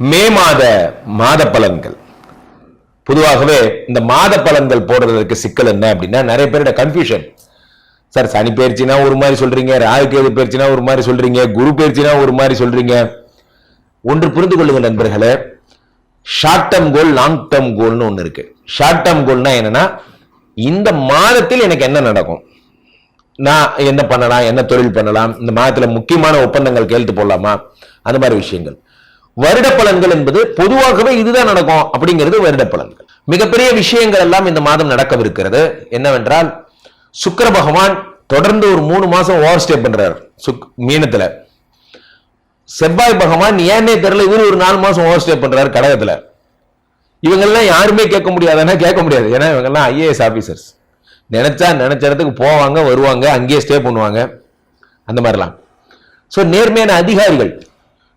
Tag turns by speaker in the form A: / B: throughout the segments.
A: மே மாத மாத பலன்கள் பொதுவாகவே இந்த மாத பலன்கள் போடுறதுக்கு சிக்கல் என்ன அப்படின்னா நிறைய பேரோட கன்ஃபியூஷன் சார் சனி பயிற்சினா ஒரு மாதிரி சொல்றீங்க ராகுகேது பயிற்சினா ஒரு மாதிரி சொல்றீங்க குரு பயிற்சினா ஒரு மாதிரி சொல்றீங்க. ஒன்று புரிந்து கொள்ளுங்கள் நண்பர்களே short term goal long term கோல்னு ஒன்று இருக்கு. ஷார்ட் டேர்ம் கோல்னா என்னன்னா இந்த மாதத்தில் எனக்கு என்ன நடக்கும்? நான் என்ன பண்ணலாம் என்ன தொழில் பண்ணலாம் இந்த மாதத்தில் முக்கியமான ஒப்பந்தங்கள் கையெழுத்து போடலாமா? அந்த மாதிரி விஷயங்கள். வருட பலன்கள் என்பது பொதுவாகவே இதுதான் நடக்கும் அப்படிங்கிறது வருட பலன்கள் மிகப்பெரிய விஷயங்கள் எல்லாம் இந்த மாதம் நடக்கவிருக்கிறது. என்னவென்றால் சுக்கர பகவான் தொடர்ந்து ஒரு மூணு மாசம் ஓவர் ஸ்டே பண்றாரு சுக் மீனத்துல. செவ்வாய் பகவான் ஏன்னே தெரியல இவரு ஒரு நாலு மாசம் ஓவர் ஸ்டே பண்றாரு கடகத்துல. இவங்கெல்லாம் யாருமே கேட்க முடியாதுன்னா கேட்க முடியாது. ஏன்னா இவங்கெல்லாம் ஐஏஎஸ் ஆபீசர்ஸ். நினைச்சா நினைச்ச இடத்துக்கு போவாங்க வருவாங்க அங்கேயே ஸ்டே பண்ணுவாங்க. அந்த மாதிரிலாம். ஸோ நேர்மையான அதிகாரிகள்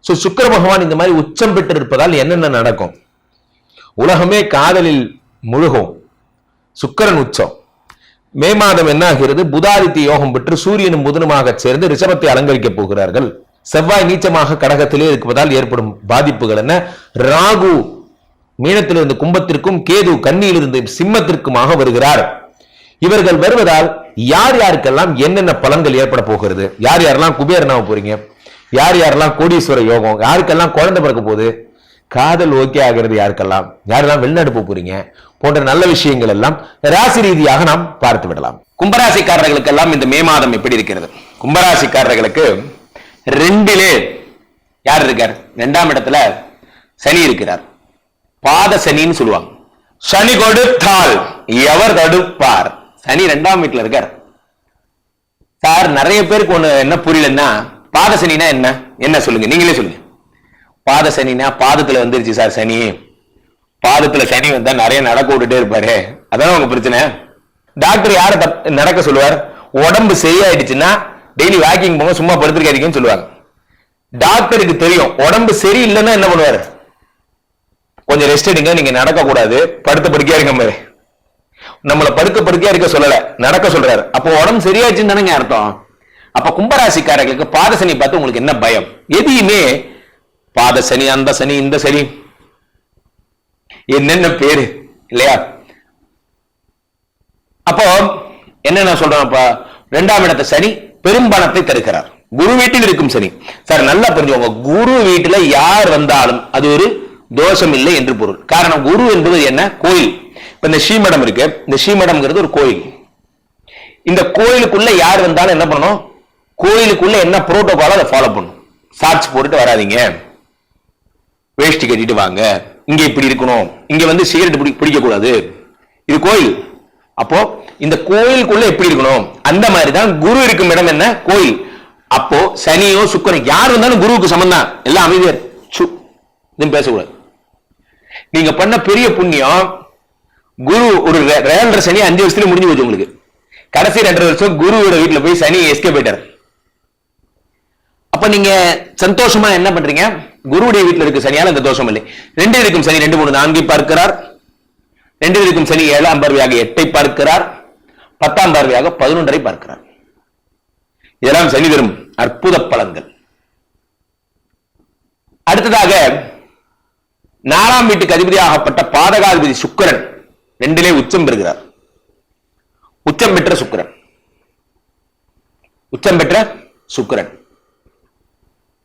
A: ஸோ சுக்கிர பகவான் இந்த மாதிரி உச்சம் பெற்று இருப்பதால் என்னென்ன நடக்கும்? உலகமே காதலில் முழுகும். சுக்கிரன் உச்சம். மே மாதம் என்ன ஆகிறது புதாதித்ய யோகம் பெற்று சூரியனும் புதனுமாக சேர்ந்து ரிஷபத்தை அலங்கரிக்கப் போகிறார்கள். செவ்வாய் நீச்சமாக கடகத்திலே இருப்பதால் ஏற்படும் பாதிப்புகள் என்ன? ராகு மீனத்திலிருந்து கும்பத்திற்கும் கேது கண்ணியிலிருந்து சிம்மத்திற்குமாக வருகிறார். இவர்கள் வருவதால் யார் யாருக்கெல்லாம் என்னென்ன பலன்கள் ஏற்பட போகிறது? யார் யாரெல்லாம் குபேரனாக போறீங்க? யார் யாரெல்லாம் கோடீஸ்வர யோகம் யாருக்கெல்லாம் குழந்தை பிறக்க போகுது? காதல் ஓகே ஆகிறது யாருக்கெல்லாம்? யாரெல்லாம் வெளிநாடு போக போறீங்க? போன்ற நல்ல விஷயங்கள் எல்லாம் ராசி ரீதியாக நாம் பார்த்து விடலாம். கும்பராசிக்காரர்களுக்கெல்லாம் இந்த மே மாதம் எப்படி இருக்கிறது? கும்பராசிக்காரர்களுக்கு ரெண்டிலே யார் இருக்கார்? ரெண்டாம் இடத்துல சனி இருக்கிறார். பாத சனின்னு சொல்லுவாங்க. சனி கொடுத்தால் எவர் தடுப்பார்? சனி ரெண்டாம் வீட்டுல இருக்கார். சார் நிறைய பேருக்கு ஒண்ணு என்ன புரியலன்னா பாத சனினா என்ன? என்ன சொல்லுங்க? நீங்களே சொல்லுங்க. பாத சனினா பாதத்துல வந்துருச்சு சார் சனி. பாதத்துல சனி வந்தா நிறைய நடக்க விட்டுட்டே இருப்பாரு. அதான் உங்க பிரச்சனை? டாக்டர் யார நடக்க சொல்லுவார்? உடம்பு சரியாயிடுச்சுன்னா டெய்லி வாக்கிங் போங்க சும்மா படுத்திருக்காதீங்கன்னு சொல்லுவாங்க. டாக்டருக்கு தெரியும். உடம்பு சரியில்லைன்னா என்ன பண்ணுவாரு? கொஞ்சம் ரெஸ்ட் எடுங்க நீங்க நடக்க கூடாது. படுத்த படுக்கையா இருக்க மாதிரி நம்மள படுக்க படுக்கையா இருக்க சொல்லல. நடக்க சொல்றாரு. அப்போ உடம்பு சரியாச்சுன்னு தானேங்க அர்த்தம். அப்ப கும்பராசிக்காரர்களுக்கு பாத சனி பார்த்து உங்களுக்கு என்ன பயம்? எதையுமே பாத சனி அந்த சனி இந்த சனி. என்னென்ன பேரு? இல்லையா? அப்போ என்ன நான் சொல்றேன் அப்ப? ரெண்டாம் இடத்த சனி பெரும்பணத்தை தருகிறார். குரு வீட்டில் இருக்கும் சனி. சார் நல்லா புரிஞ்சுக்கோங்க. குரு வீட்டுல யார் வந்தாலும் அது ஒரு தோஷம் இல்லை என்று பொருள். காரணம் குரு என்பது என்ன? கோயில். இப்ப இந்த ஸ்ரீமடம் இருக்கு. இந்த ஸ்ரீமடம்ங்கிறது ஒரு கோயில். இந்த கோயிலுக்குள்ள யார் வந்தாலும் என்ன பண்ணணும்? கோயிலுக்குள்ள என்ன புரோட்டோகாலோ அதை ஃபாலோ பண்ணும் சாட்சி போட்டுட்டு வராதீங்க. வேஷ்டி கட்டிட்டு வாங்க. இங்க இப்படி இருக்கணும். இங்க வந்து சிகரெட் பிடி பிடிக்க கூடாது இது கோயில். அப்போ இந்த கோயிலுக்குள்ள எப்படி இருக்கணும்? அந்த மாதிரி தான் குரு இருக்கும் இடம் என்ன? கோயில். அப்போ சனியோ சுக்கரன் யார் வந்தாலும் குருவுக்கு சம்பந்தம் எல்லாம் அமைதியார் சு இதுன்னு பேசக்கூடாது. நீங்க பண்ண பெரிய புண்ணியம் குரு ஒரு ரெண்டரை சனி அஞ்சு வருஷத்துல முடிஞ்சு போச்சு உங்களுக்கு. கடைசி ரெண்டரை வருஷம் குருவோட வீட்டுல போய் சனி எஸ்கே போயிட்டார் அப்ப நீங்க சந்தோஷமா என்ன பண்றீங்க? குருவுடைய வீட்டில் இருக்க சனியால் அந்த தோஷம் இல்லை. ரெண்டு இருக்கும் சனி ரெண்டு மூணு நான்கை பார்க்கிறார். ரெண்டு இருக்கும் சனி ஏழாம் பார்வையாக எட்டை பார்க்கிறார். பத்தாம் பார்வையாக பதினொன்றை பார்க்கிறார். இதெல்லாம் சனி தரும் அற்புத பலன்கள். அடுத்ததாக நாலாம் வீட்டுக்கு அதிபதியாகப்பட்ட பாதகாதிபதி சுக்கரன் ரெண்டிலே உச்சம் பெறுகிறார். உச்சம் பெற்ற சுக்கரன். உச்சம் பெற்ற சுக்கரன்.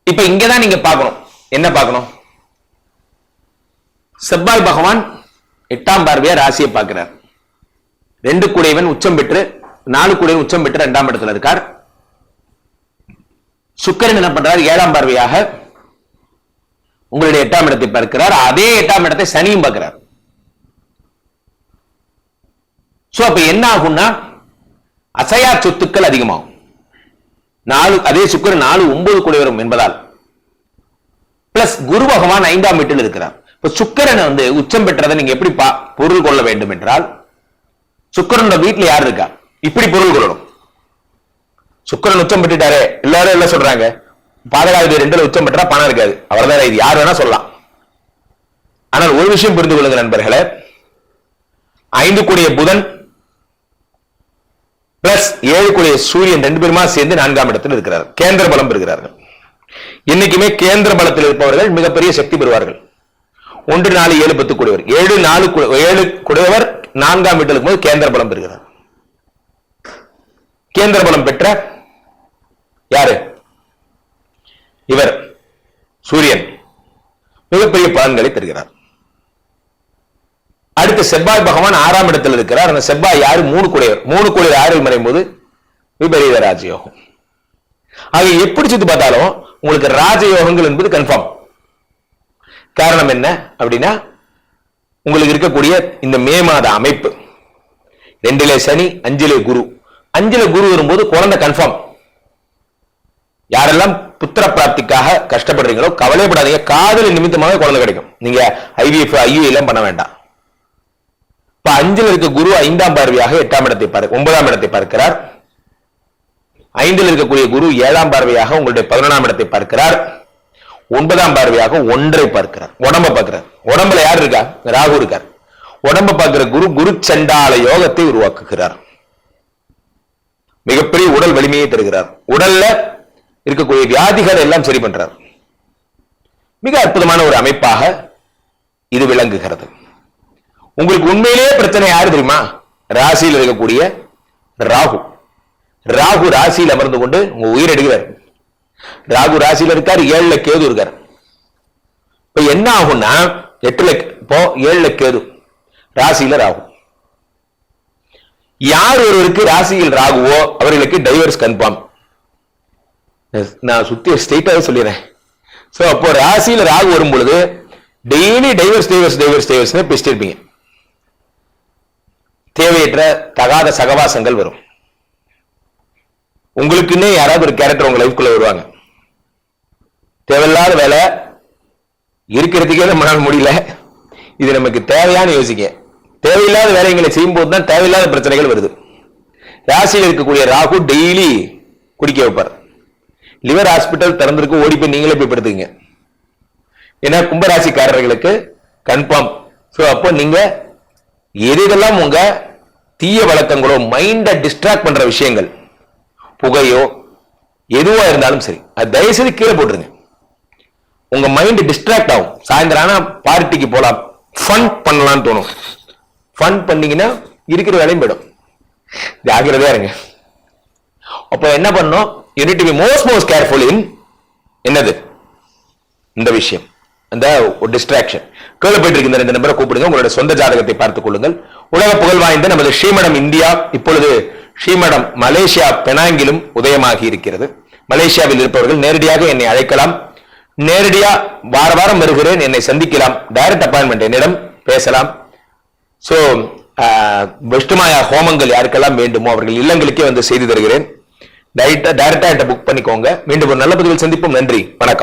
A: இப்ப இங்கதான் நீங்க பார்க்கணும். என்ன பார்க்கணும்? செவ்வாய் பகவான் எட்டாம் பார்வையா ராசியை பார்க்கிறார். ரெண்டு குடைவன் உச்சம் பெற்று நாலு குடைவன் உச்சம் பெற்று இரண்டாம் இடத்துல இருக்கார். சுக்கிரன் என்ன பண்றார்? ஏழாம் பார்வையாக உங்களுடைய எட்டாம் இடத்தை பார்க்கிறார். அதே எட்டாம் இடத்தை சனியும் பார்க்கிறார். சோ அப்ப என்ன ஆகும்னா அசையா சொத்துக்கள் அதிகமாகும். நாலு அதே சுக்கரன் நாலு ஒன்பது கூடி வரும் என்பதால் பிளஸ் குரு பகவான் ஐந்தாம் வீட்டில் இருக்கிறார். இப்ப சுக்கரனை வந்து உச்சம் பெற்றதை நீங்க எப்படி பா- பொருள் கொள்ள வேண்டும் என்றால் சுக்கரனோட வீட்டுல யார் இருக்கா? இப்படி பொருள் கொள்ளணும். சுக்கிரன் உச்சம் பெற்றுட்டாரு. எல்லாரும் என்ன சொல்றாங்க? பாதகாதிபதி ரெண்டுல உச்சம் பெற்றா பணம் இருக்காது. அவ்வளவுதான் இது யார் வேணா சொல்லலாம். ஆனால் ஒரு விஷயம் புரிந்து கொள்ளுங்க நண்பர்களே. ஐந்து கூடிய புதன் பிளஸ் ஏழு கூடிய சூரியன் ரெண்டு பேருமா சேர்ந்து நான்காம் இடத்தில் இருக்கிறார். கேந்திர பலம் பெறுகிறார்கள். இன்னைக்குமே கேந்திர பலத்தில் இருப்பவர்கள் மிகப்பெரிய சக்தி பெறுவார்கள். ஒன்று நாலு ஏழு பத்து கூடியவர். ஏழு நாலு ஏழு கூடியவர் நான்காம் வீட்டில் இருக்கும்போது கேந்திர பலம் பெறுகிறார். கேந்திர பலம் பெற்ற யாரு? இவர் சூரியன். மிகப்பெரிய பலன்களை தருகிறார். அடுத்து செவ்வாய் பகவான் ஆறாம் இடத்தில் இருக்கிறார். அந்த செவ்வாய் யாரு? மூணு கூடையவர். மூணு கூடையர் ஆறில் மறையும் போது விபரீத ராஜயோகம். ஆக எப்படி சுத்தி பார்த்தாலும் உங்களுக்கு ராஜயோகங்கள் என்பது கன்ஃபார்ம் காரணம் என்ன அப்படின்னா உங்களுக்கு இருக்கக்கூடிய இந்த மே மாத அமைப்பு. ரெண்டிலே சனி அஞ்சிலே குரு. அஞ்சிலே குரு வரும்போது குழந்தை கன்ஃபார்ம் யாரெல்லாம் புத்திர பிராப்திக்காக கஷ்டப்படுறீங்களோ கவலைப்படாதீங்க காதல் நிமித்தமாக குழந்தை கிடைக்கும். நீங்க ஐவிஎஃப் ஐயு எல்லாம் பண்ண வேண்டாம். இப்ப அஞ்சில் இருக்க குரு ஐந்தாம் பார்வையாக எட்டாம் இடத்தை பார்க்க ஒன்பதாம் இடத்தை பார்க்கிறார். ஐந்தில் இருக்கக்கூடிய குரு ஏழாம் பார்வையாக உங்களுடைய பதினொன்றாம் இடத்தை பார்க்கிறார். ஒன்பதாம் பார்வையாக ஒன்றை பார்க்கிறார். உடம்ப பார்க்கிறார். உடம்புல யார் இருக்கா? ராகு இருக்கார். உடம்ப பார்க்கிற குரு குரு சண்டால யோகத்தை உருவாக்குகிறார். மிகப்பெரிய உடல் வலிமையை தருகிறார். உடல்ல இருக்கக்கூடிய வியாதிகளை எல்லாம் சரி பண்றார். மிக அற்புதமான ஒரு அமைப்பாக இது விளங்குகிறது. உங்களுக்கு உண்மையிலேயே பிரச்சனை யாரு தெரியுமா? ராசியில் இருக்கக்கூடிய ராகு. ராகு ராசியில் அமர்ந்து கொண்டு உங்க உயிர் எடுக்கிறார் ராகு ராசியில இருக்கார் ஏழுல கேது இருக்கார். இப்ப என்ன ஆகும்னா எட்டுல இப்போ ஏழுல கேது ராசியில ராகு. யார் ஒருவருக்கு ராசியில் ராகுவோ அவர்களுக்கு டைவர்ஸ் கன்ஃபார்ம் நான் சுத்தி ஸ்ட்ரெயிட்டாக சொல்லிடுறேன். ஸோ அப்போ ராசியில் ராகு வரும் பொழுது daily divorce divorce divorce divorce பேசிட்டு இருப்பீங்க தேவையற்ற தகாத சகவாசங்கள் வரும். உங்களுக்குன்னே யாராவது ஒரு கேரக்டர் உங்க லைஃப்குள்ள வருவாங்க. தேவையில்லாத வேலை இருக்கிறதுக்கே நம்மளால முடியல. இது நமக்கு தேவையான யோசிக்க தேவையில்லாத வேலைகளை செய்யும் போது தான் தேவையில்லாத பிரச்சனைகள் வருது. ராசியில் இருக்கக்கூடிய ராகு டெய்லி குடிக்க வைப்பார். லிவர் ஹாஸ்பிட்டல் திறந்திருக்கு ஓடி போய் நீங்களே போய் படுத்துங்க ஏன்னா கும்பராசிக்காரர்களுக்கு கன்ஃபார்ம் ஸோ அப்போ நீங்க எதுதெல்லாம் உங்க தீய வழக்கங்களோ மைண்டை டிஸ்ட்ராக்ட் பண்ற விஷயங்கள். புகையோ எதுவாக இருந்தாலும் சரி அது தயவு செய்து கீழே போட்டுருங்க. உங்க மைண்டு டிஸ்ட்ராக்ட் ஆகும். சாயந்தரம் ஆனா பார்ட்டிக்கு போகலாம் ஃபன் பண்ணலாம்னு தோணும். ஃபன் பண்ணீங்கன்னா இருக்கிற வேலையும் போயிடும். ஜாகிரதையா இருங்க. அப்போ என்ன பண்ணோம் unit to be most most careful in என்னது? இந்த விஷயம். அந்த ஒரு டிஸ்ட்ராக்ஷன் கீழே போயிட்டு இருக்கின்ற இந்த நம்பரை கூப்பிடுங்க. உங்களுடைய சொந்த ஜாதகத்தை பார்த்துக் கொள்ளுங்கள். உலக புகழ் வாய்ந்த நமது ஸ்ரீமடம் இந்தியா. இப்பொழுது ஸ்ரீமடம் மலேசியா பெனாங்கிலும் உதயமாகி இருக்கிறது மலேசியாவில் இருப்பவர்கள் நேரடியாக என்னை அழைக்கலாம். நேரடியா வார வாரம் வருகிறேன் என்னை சந்திக்கலாம். டைரக்ட் அப்பாயின்மெண்ட் என்னிடம் பேசலாம். ஸோ விஷ்ணுமாயா ஹோமங்கள் யாருக்கெல்லாம் வேண்டுமோ அவர்கள் இல்லங்களுக்கே வந்து செய்து தருகிறேன். டைரக்டா டைரக்டா புக் பண்ணிக்கோங்க. மீண்டும் ஒரு நல்ல பதிவில் சந்திப்போம். நன்றி. வணக்கம்.